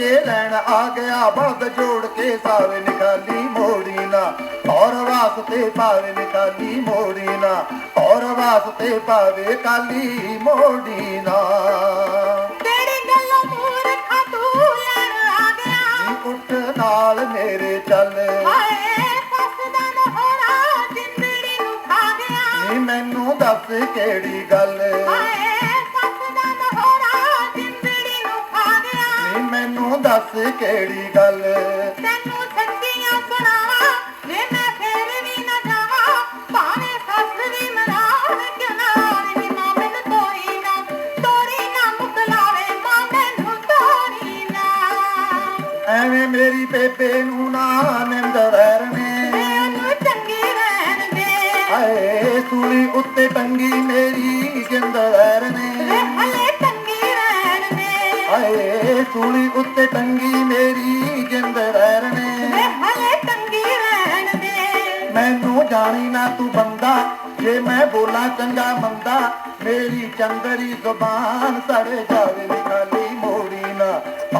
ਲੈਣ ਆ ਗਿਆ ਬਲਦ ਜੋੜ ਕੇ ਸਾਵੇ ਨਿਕਾਲੀ ਮੋੜੀ ਨਾ। ਔਰ ਵਾਸਤੇ ਪਾਵੇ ਨਿਕਾਲੀ ਮੋੜੀ ਨਾ। ਔਰ ਵਾਸਤੇ ਪਾਵੇ ਕਾਲੀ ਮੋੜੀ ਨਾ। ਤੇਰੀ ਗੱਲੋਂ ਮੂਰਖਾ ਤੂੰ ਲੈਣ ਆ ਗਿਆ। ਨੀ ਉੱਠ ਨਾਲ ਮੇਰੇ ਚੱਲ। ਹਾਏ ਸੱਸ ਦਾ ਨਹੋਰਾ ਜਿੰਦੜੀ ਨੂੰ ਖਾ ਗਿਆ। ਨੀ ਮੈਨੂੰ ਦੱਸ ਕਿਹੜੀ ਗੱਲ। ਹਾਏ ਮੈਨੂੰ ਦੱਸ ਕਿਹੜੀ ਗੱਲ? ਤੈਨੂੰ ਸੱਚੀਆਂ ਸੁਣਾਵਾਂ ਜੇ ਮੈਂ ਫੇਰ ਵੀ ਨਾ ਜਾਵਾਂ। ਭਾਵੇਂ ਸੱਸ ਵੀ ਮਰਾਵੇ ਕਿਉਂ ਨਾ ਆਵੇ ਨੀ ਮੈਨੂੰ ਤੋਰੀ ਨਾ ਤੋਰੀ ਨਾ ਮੁਕਲਾਵੇ ਮਾਂ ਮੈਨੂੰ ਤੋਰੀ ਨਾ। ਐਵੇਂ ਮੇਰੀ ਬੇਬੇ ਨੂੰ ਨਾ ਨਿੰਦਰ ਨੇ ਮੈਨੂੰ ਚੰਗੀ ਰਹਿਣ ਦੇ। ਹਾਏ ਸੂਲੀ ਉੱਤੇ ਟੰਗੀ ਮੇਰੀ ਹਾਏ ਸੂਲੀ ਉੱਤੇ ਟੰਗੀ ਮੇਰੀ ਜਿੰਦਰ ਵੇ ਨੇ ਹਲੇ ਚੰਗੀ ਰਹਿਣ ਦੇ। ਮੈਨੂੰ ਜਾਣੀ ਨਾ ਤੂੰ ਬੰਦਾ ਜੇ ਮੈਂ ਬੋਲਾਂ ਚੰਗਾ ਮੰਦਾ ਮੇਰੀ ਚੰਦਰੀ ਜ਼ੁਬਾਨ ਸੜ ਜਾਵੇ ਨੀ ਖਾਲੀ ਮੋੜੀ ਨਾ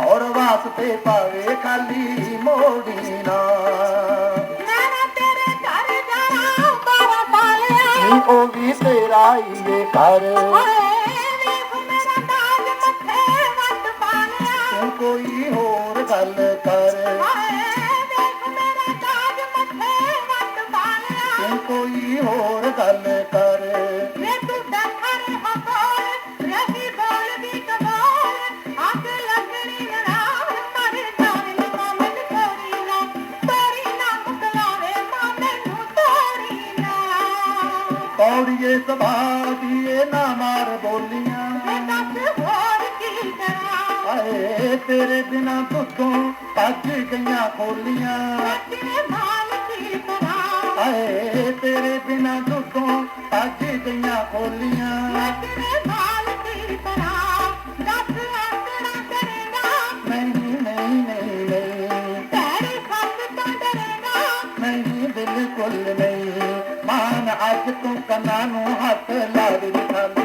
ਔਰ ਵਾਸਤੇ ਪਾਵੇ ਖਾਲੀ ਮੋੜੀ ਨਾ। ਉਹ ਵੀ ਤੇਰਾ ਹੀ ਘਰ। ਸੁਭਾਅ ਦੀਏ ਨਾ ਮਾਰ ਬੋਲੀਆਂ। ਆਏ ਤੇਰੇ ਬਿਨਾ ਦੁੱਖੋਂ ਭੱਜ ਗਈਆਂ ਖੋਲੀਆਂ। ਆਏ ਕਿਵੇਂ ਮਾਲ ਕੀ ਕਰਾਂ ਦੱਸ ਆਸਰਾ ਕਰੇਗਾ। ਨਹੀਂ ਨਹੀਂ ਨਹੀਂ ਨਹੀਂ। ਤੇਰੀ ਸੱਸ ਤੋਂ ਡਰੇਗਾ। ਨਹੀਂ ਬਿਲਕੁਲ ਨਹੀਂ। ਮਾਨ ਅੱਜ ਤੂੰ ਕੰਨਾਂ ਨੂੰ ਹੱਥ ਲਾ ਦੇ ਖਾਲੀ